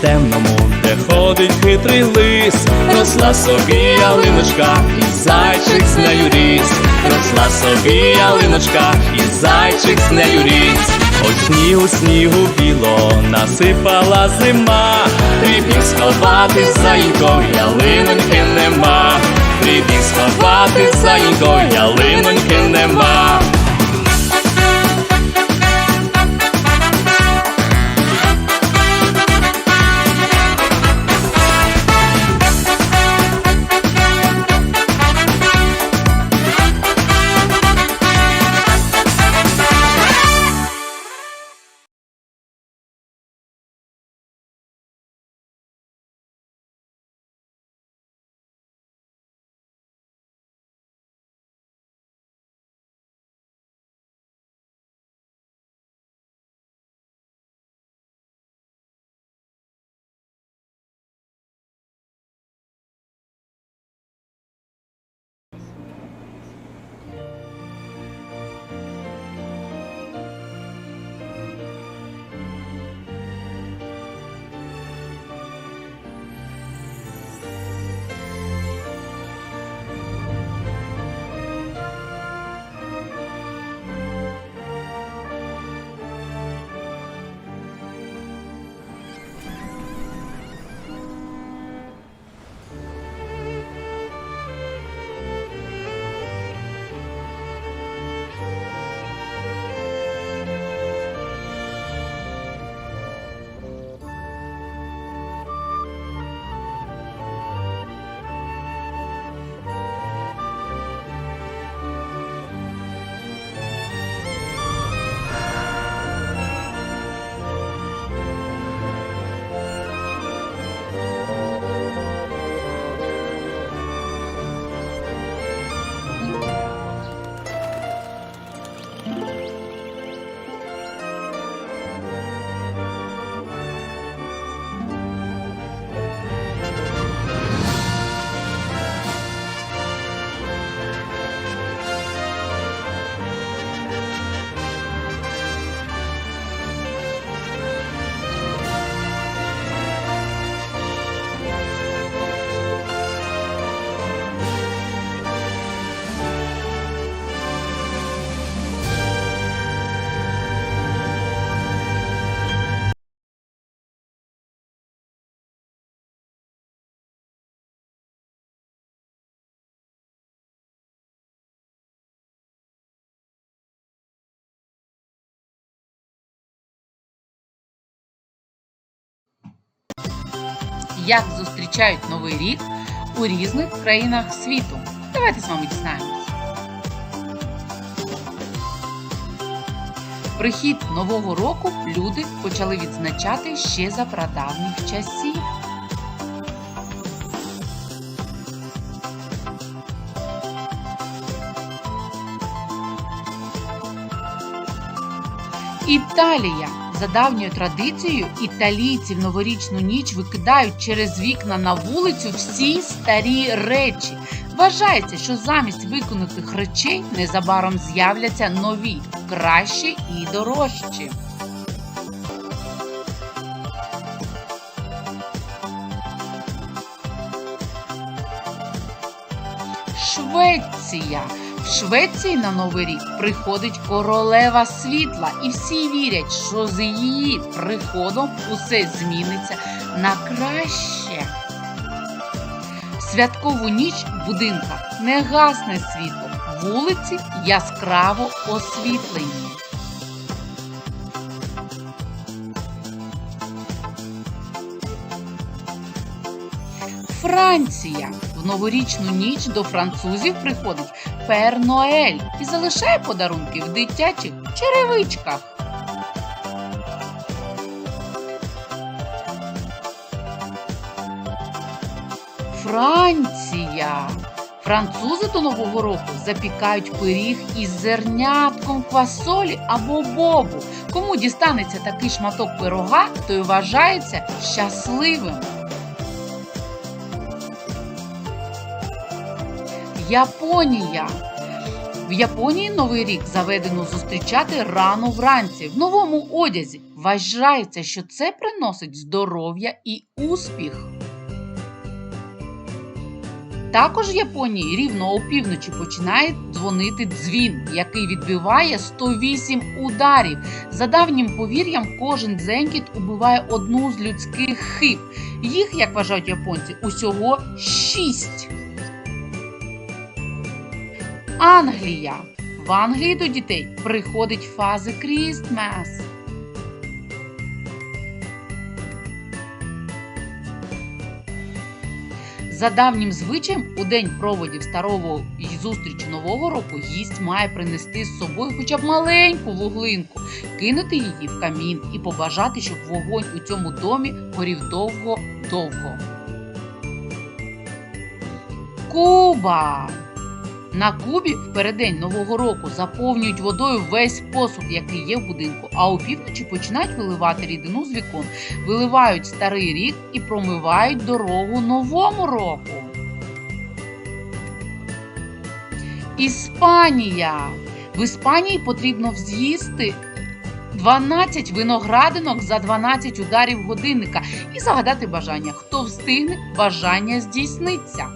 темному, де ходить хитрий лис, росла собі ялиночка, і зайчик з нею ріс, росла собі ялиночка, і зайчик з нею ріс. Ось снігу, снігу біло насипала зима, прибіг сховати заїнько, ялиноньки нема, прибіг сховати заїнько, ялиноньки нема. Як зустрічають Новий рік у різних країнах світу. Давайте з вами дізнаємось. Прихід Нового року люди почали відзначати ще за прадавніх часів. Італія. За давньою традицією італійці в новорічну ніч викидають через вікна на вулицю всі старі речі. Вважається, що замість виконутих речей незабаром з'являться нові, кращі і дорожчі. Швеція. Швеції на Новий рік приходить королева світла, і всі вірять, що з її приходом усе зміниться на краще. Святкову ніч в будинках не гасне світло, вулиці яскраво освітлені. Франція. В новорічну ніч до французів приходить Пер Ноель і залишає подарунки в дитячих черевичках. Франція. Французи до Нового року запікають пиріг із зернятком квасолі або бобу. Кому дістанеться такий шматок пирога, той вважається щасливим. Японія. В Японії новий рік заведено зустрічати рано вранці в новому одязі. Вважається, що це приносить здоров'я і успіх. Також в Японії рівно опівночі починає дзвонити дзвін, який відбиває 108 ударів. За давнім повір'ям, кожен дзенькіт убиває одну з людських хиб. Їх, як вважають японці, усього 6. Англія. В Англії до дітей приходить фаза Крістмас. За давнім звичаєм, у день проводів старого і зустрічі нового року гість має принести з собою хоча б маленьку вуглинку, кинути її в камін і побажати, щоб вогонь у цьому домі горів довго-довго. Куба! На Кубі в переддень Нового року заповнюють водою весь посуд, який є в будинку, а опівночі починають виливати рідину з вікон, виливають старий рік і промивають дорогу новому року. Іспанія. В Іспанії потрібно з'їсти 12 виноградинок за 12 ударів годинника і загадати бажання. Хто встигне, бажання здійсниться.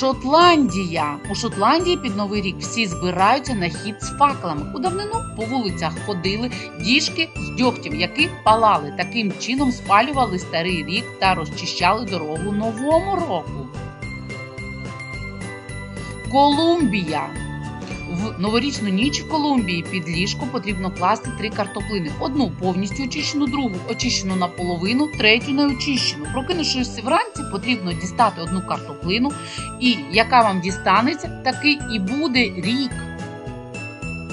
Шотландія. У Шотландії під Новий рік всі збираються на хід з факлами. У давнину по вулицях ходили діжки з дьогтем, які палали. Таким чином спалювали старий рік та розчищали дорогу новому року. Колумбія. В новорічну ніч в Колумбії під ліжко потрібно класти три картоплини: одну повністю очищену, другу очищену наполовину, третю не очищену. Прокинувшись вранці, потрібно дістати одну картоплину, і яка вам дістанеться, такий і буде рік.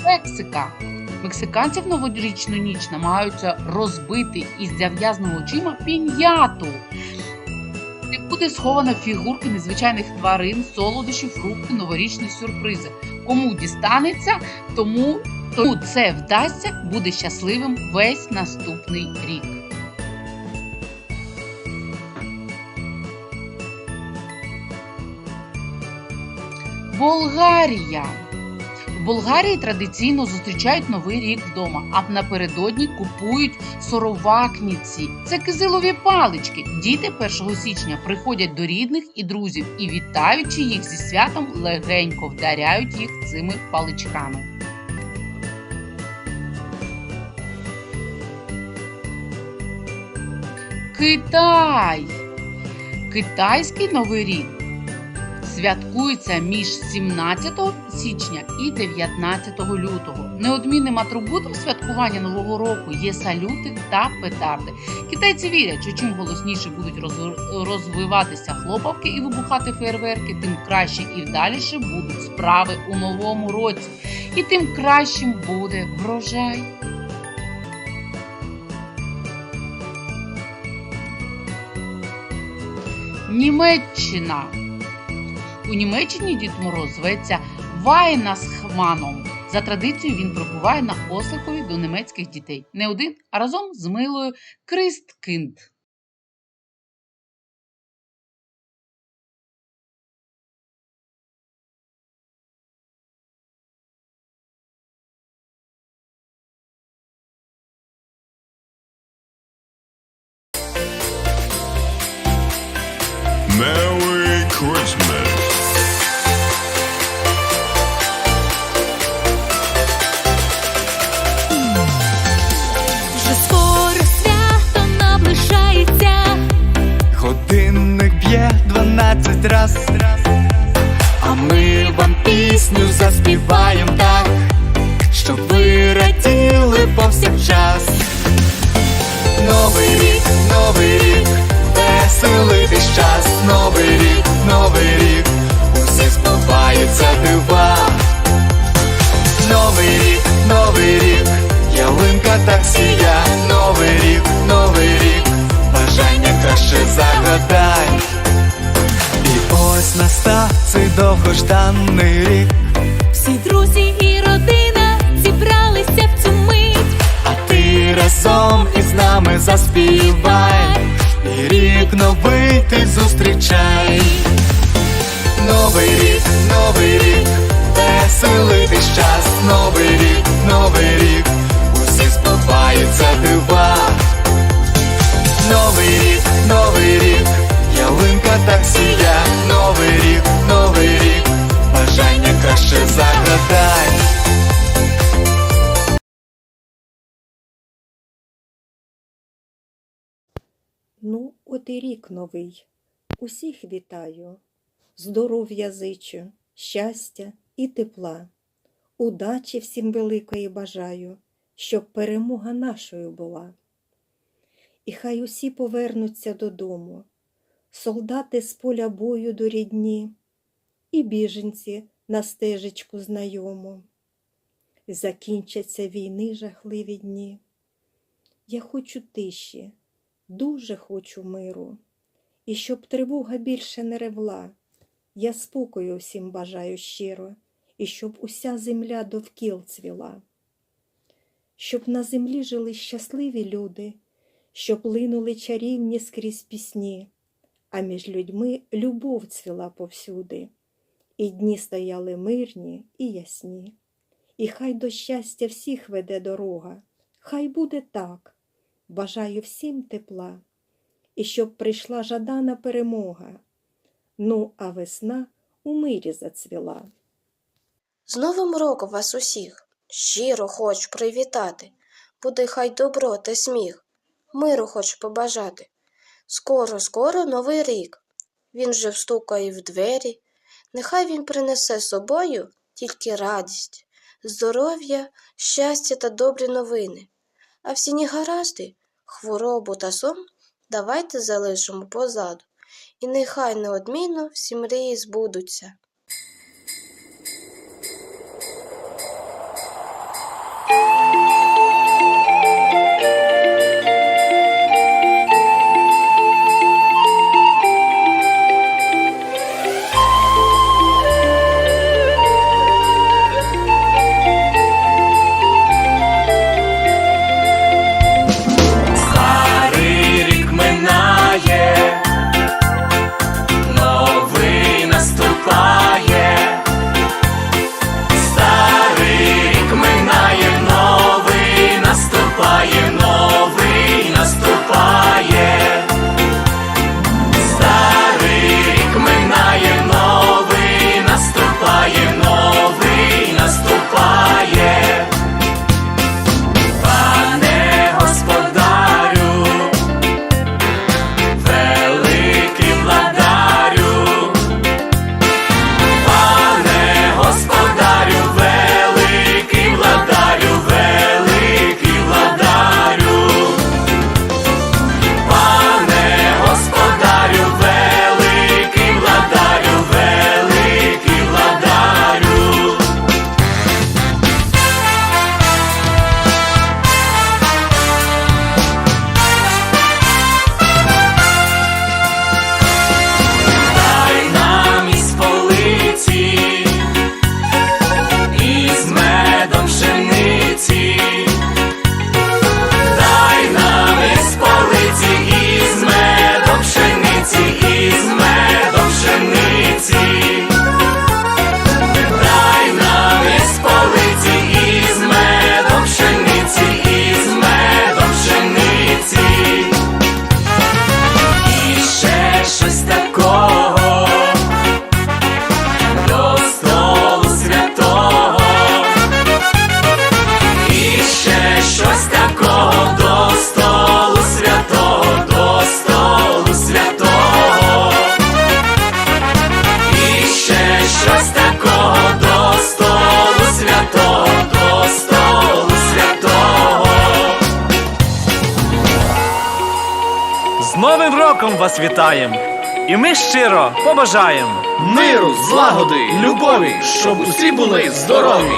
Мексика. Мексиканці в новорічну ніч намагаються розбити із зав'язними очима піньяту. Де буде схована фігурки незвичайних тварин, солодощі, фрукти, новорічні сюрпризи. Кому дістанеться, тому, тому це вдасться, буде щасливим весь наступний рік. Болгарія. Болгарії традиційно зустрічають новий рік вдома, а напередодні купують соровакніці. Це кизилові палички. Діти 1 січня приходять до рідних і друзів і, вітаючи їх зі святом, легенько вдаряють їх цими паличками. Китай. Китайський новий рік святкується між 17 січня і 19 лютого. Неодмінним атрибутом святкування нового року є салюти та петарди. Китайці вірять, що чим голосніше будуть роз- розвиватися хлопавки і вибухати фейерверки, тим краще і вдаліше будуть справи у новому році, і тим кращим буде врожай. Німеччина. У Німеччині Дід Мороз зветься Вайнасхманом. За традицією він прибуває на осликові до німецьких дітей. Не один, а разом з милою Кристкинд. Збуваються дива. Новий рік, новий рік, ялинка так сія, новий рік, новий рік, бажання краще загадай. І ось настав цей довгожданий рік. всі друзі і родина зібралися в цю мить. А ти разом із нами заспівай, і рік новий ти зустрічай. Новий рік, новий рік, веселитись час, новий рік, новий рік, усі сподобаються дива. Новий рік, новий рік, ялинка так сія, новий рік, новий рік, бажання краще загадай. Ну, от і рік новий. Усіх вітаю. Здоров'я зичу, щастя і тепла. Удачі всім великої бажаю, щоб перемога нашою була. І хай усі повернуться додому, солдати з поля бою до рідні, і біженці на стежечку знайому. Закінчаться війни жахливі дні. Я хочу тиші, Дуже хочу миру, і щоб тривога більше не ревла. Я спокою всім бажаю щиро, і щоб уся земля довкіл цвіла. Щоб на землі жили щасливі люди, щоб линули чарівні скрізь пісні, а між людьми любов цвіла повсюди, і дні стояли мирні і ясні. І хай до щастя всіх веде дорога, хай буде так. Бажаю всім тепла, і щоб прийшла жадана перемога. Ну, а весна у мирі зацвіла. З Новим роком вас усіх щиро хочу привітати. Буде хай добро та сміх, миру хочу побажати. Скоро, скоро новий рік. Він вже встукає в двері. Нехай він принесе собою тільки радість, здоров'я, щастя та добрі новини. А всі негаразди, хворобу та сон давайте залишимо позаду. І нехай неодмінно всі мрії збудуться. Вас вітаєм! І ми щиро побажаємо Миру, злагоди, любові, щоб усі були здорові.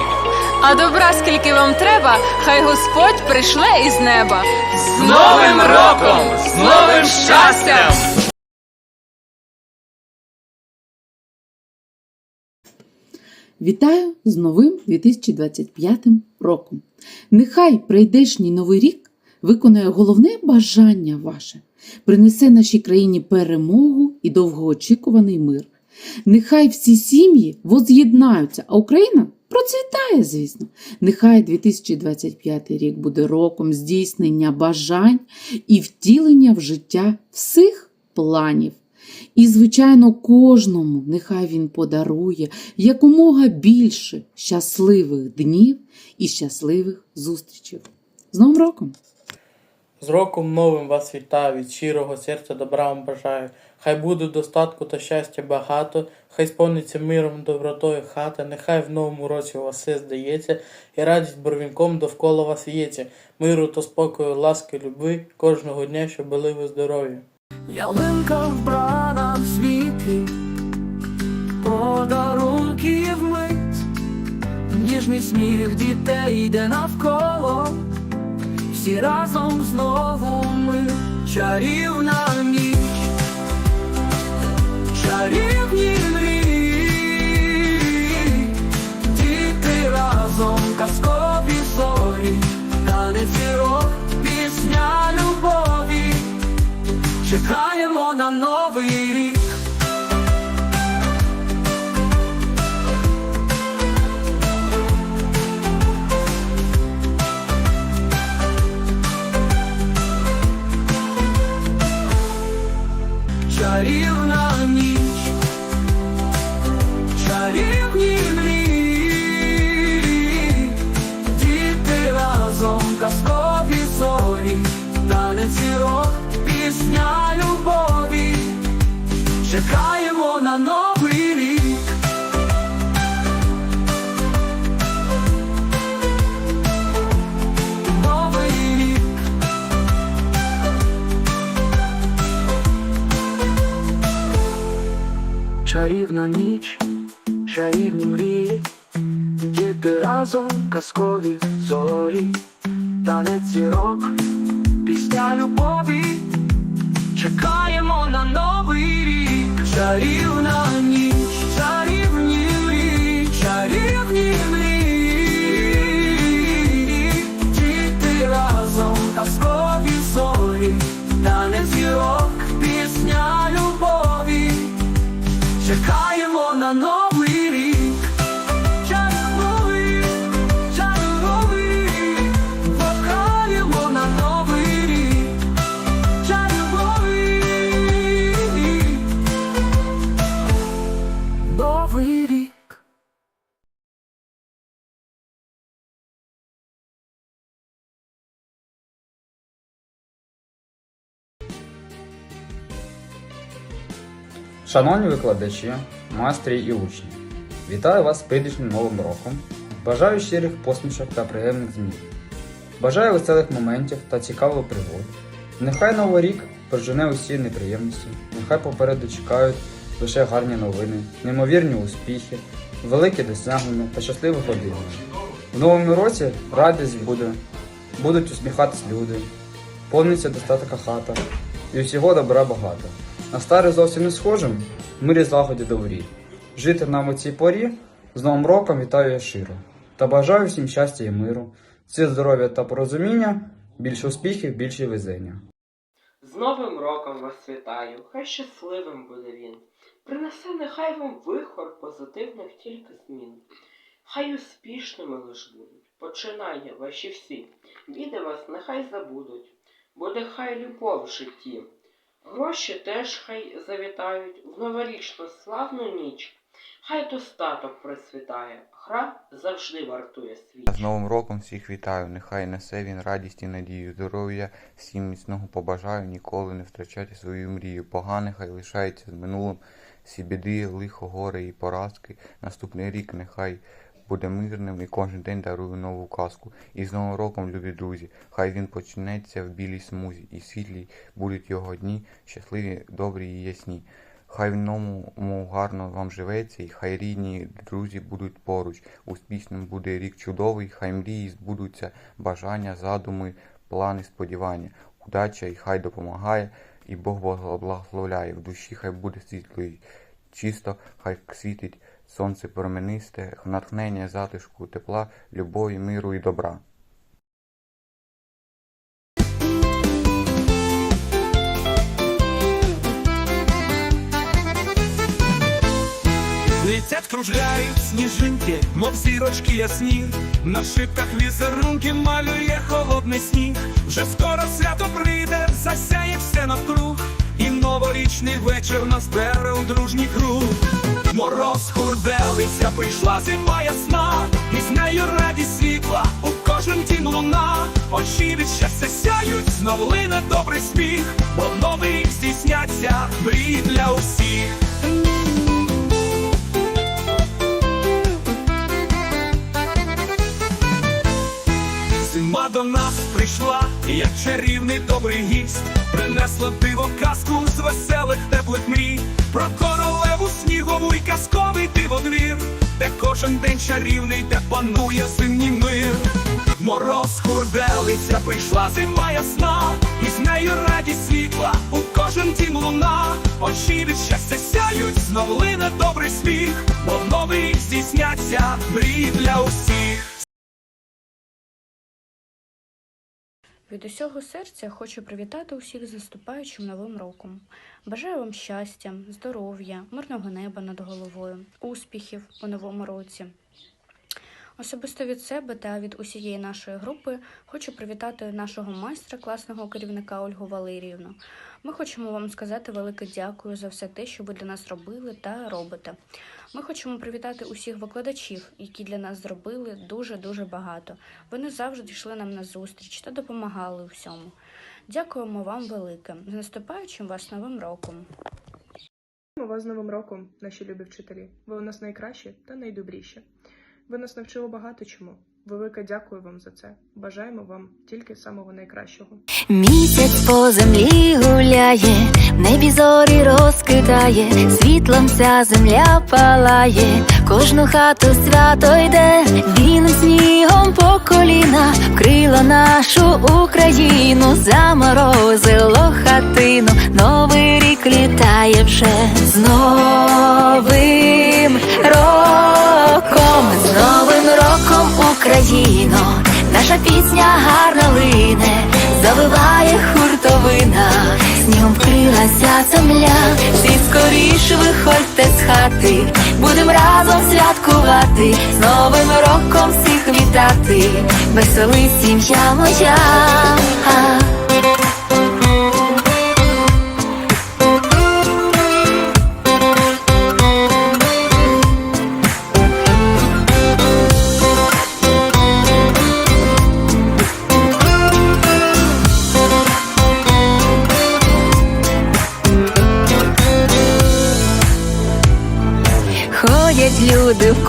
А добра, скільки вам треба, хай Господь пришле із неба. З Новим роком! З новим щастям! Вітаю з новим 2025 роком. Нехай прийдешній новий рік виконає головне бажання ваше, принесе нашій країні перемогу і довгоочікуваний мир. Нехай всі сім'ї воз'єднаються, а Україна процвітає, звісно. Нехай 2025 рік буде роком здійснення бажань і втілення в життя всіх планів. І, звичайно, кожному нехай він подарує якомога більше щасливих днів і щасливих зустрічей. З Новим роком! З роком новим вас вітаю, від щирого серця добра вам бажаю. Хай буде достатку та щастя багато, хай сповниться миром, добротою хата, нехай в новому році у вас все здається, і радість борвінком довкола вас в'ється. Миру та спокою, ласки, любви, кожного дня, щоб були ви здорові. Ялинка вбрана в світлі, подарунків мить, ніжний сміх дітей йде навколо, всі разом знову ми чарівна ніч, чарівні мрії, діти разом казкові зорі, танець зірок, пісня любові. Чекаємо на новий рік. Чарівна ніч, чарівні мрії, діти разом казкові зорі, танець зірок, пісня любові, чекаємо на новий рік, чарівна ніч, чарівні мрії, чарівні мрії, діти разом казкові зорі, танець зірок, пісня любові. Чекаємо на новий Шановні викладачі, майстри і учні, вітаю вас з прийдешнім новим роком. Бажаю щирих посмішок та приємних змін. Бажаю веселих моментів та цікавих пригод. Нехай новий рік прожене усі неприємності, нехай попереду чекають лише гарні новини, неймовірні успіхи, великі досягнення та щасливі години. В новому році радість буде, будуть усміхатись люди, повниться достатка хата і усього добра багато. На старий зовсім не схожим, мирі злагоді добрі. Жити нам у цій порі з Новим роком вітаю я широ. Та бажаю всім щастя і миру, сил здоров'я та порозуміння, більше успіхів, більше везення. З Новим роком вас вітаю, хай щасливим буде він. Принесе нехай вам вихор позитивних тільки змін. Хай успішними лиш будуть, починання ваші всі. Біди вас нехай забудуть, буде хай любов в житті. Гроші теж хай завітають в новорічну славну ніч. Хай достаток процвітає, гра завжди вартує світ. З Новим роком всіх вітаю, нехай несе він радість і надію, здоров'я, всім міцного побажаю, ніколи не втрачати свою мрію. Погане хай лишається з минулим, всі біди, лихо, горе і поразки. Наступний рік нехай буде мирним і кожен день дарує нову казку. І з Новим роком, любі друзі, хай він почнеться в білій смузі, і світлі будуть його дні, щасливі, добрі і ясні. Хай в новому гарно вам живеться, і хай рідні друзі будуть поруч. Успішним буде рік чудовий, хай мрії збудуться, бажання, задуми, плани, сподівання. Удача і хай допомагає, і Бог благословляє. В душі хай буде світло і чисто, хай світить Сонце променисте, натхнення затишку, тепла, любові, миру і добра. Летять кружляють сніжинки, мов зірочки ясні, на шибках візерунки малює холодний сніг, вже скоро свято прийде, засяє все навкруг. І новорічний вечір нас бере у дружній круг. Мороз хурделиця, прийшла зима ясна, і з нею радість світла, у кожен тім луна, очі від щастя сяють, знов лине добрий сміх, бо новий здійсняться мрії для усіх. Зима до нас прийшла, як чарівний добрий гість, принесла диво казку з веселих теплих мрій, про королеву снігову й казковий диводвір, де кожен день чарівний, де панує зимній мир. Мороз хурделиця, прийшла зима ясна, і з нею радість світла, у кожен дім луна, очі від щастя сяють, знов лине добрий сміх, бо в новий здійсняться мрії для усіх. Від усього серця хочу привітати усіх з наступаючим новим роком. Бажаю вам щастя, здоров'я, мирного неба над головою, успіхів у новому році. Особисто від себе та від усієї нашої групи хочу привітати нашого майстра, класного керівника Ольгу Валеріївну. Ми хочемо вам сказати велике дякую за все те, що ви для нас робили та робите. Ми хочемо привітати усіх викладачів, які для нас зробили дуже-дуже багато. Вони завжди йшли нам на зустріч та допомагали у всьому. Дякуємо вам велике. З наступаючим вас новим роком! Вас з Новим роком, наші любі вчителі. Ви у нас найкращі та найдобріші. Ви нас навчили багато чому. Велике дякую вам за це. Бажаємо вам тільки самого найкращого. По землі гуляє, в небі зорі розкидає, світлом вся земля палає, кожну хату свято йде, він снігом по коліна, вкрила нашу Україну, заморозило хатину, новий рік літає вже з новим роком, з новим роком Україно, наша пісня гарна лине, завиває хуртовина, снігом вкрилася земля, всі скоріше виходьте з хати, будем разом святкувати, з новим роком всіх вітати, веселий сім'я моя.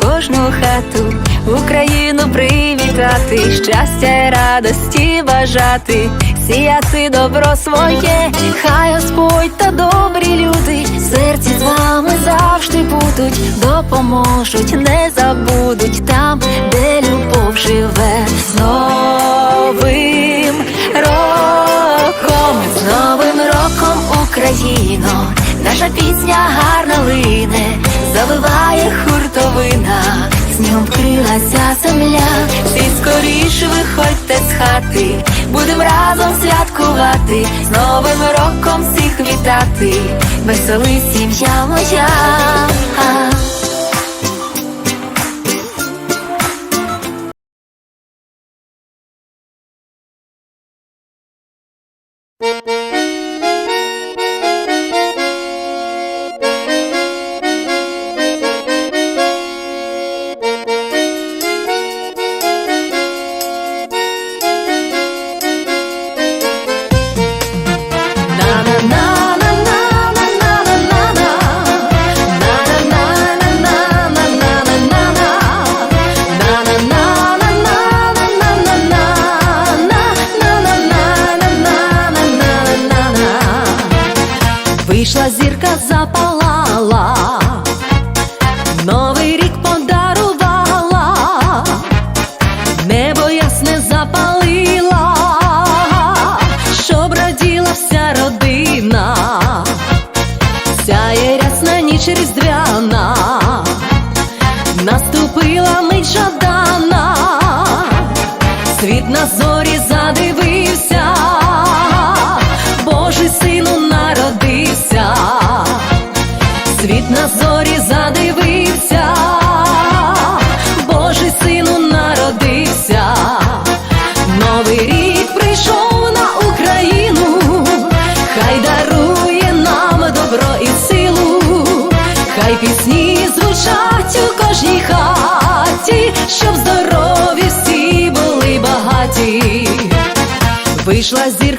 Кожну хату, Україну привітати, щастя радості бажати, сіяти добро своє, хай Господь та добрі люди, серці з вами завжди будуть, допоможуть, не забудуть там, де любов живе, з новим роком, з новим роком Україно, наша пісня гарна лине, завиває хуртовина, снігом вкрилася земля, всі скоріше виходьте з хати, будем разом святкувати, з новим роком всіх вітати, веселий сім'я моя. Прийшла зірка.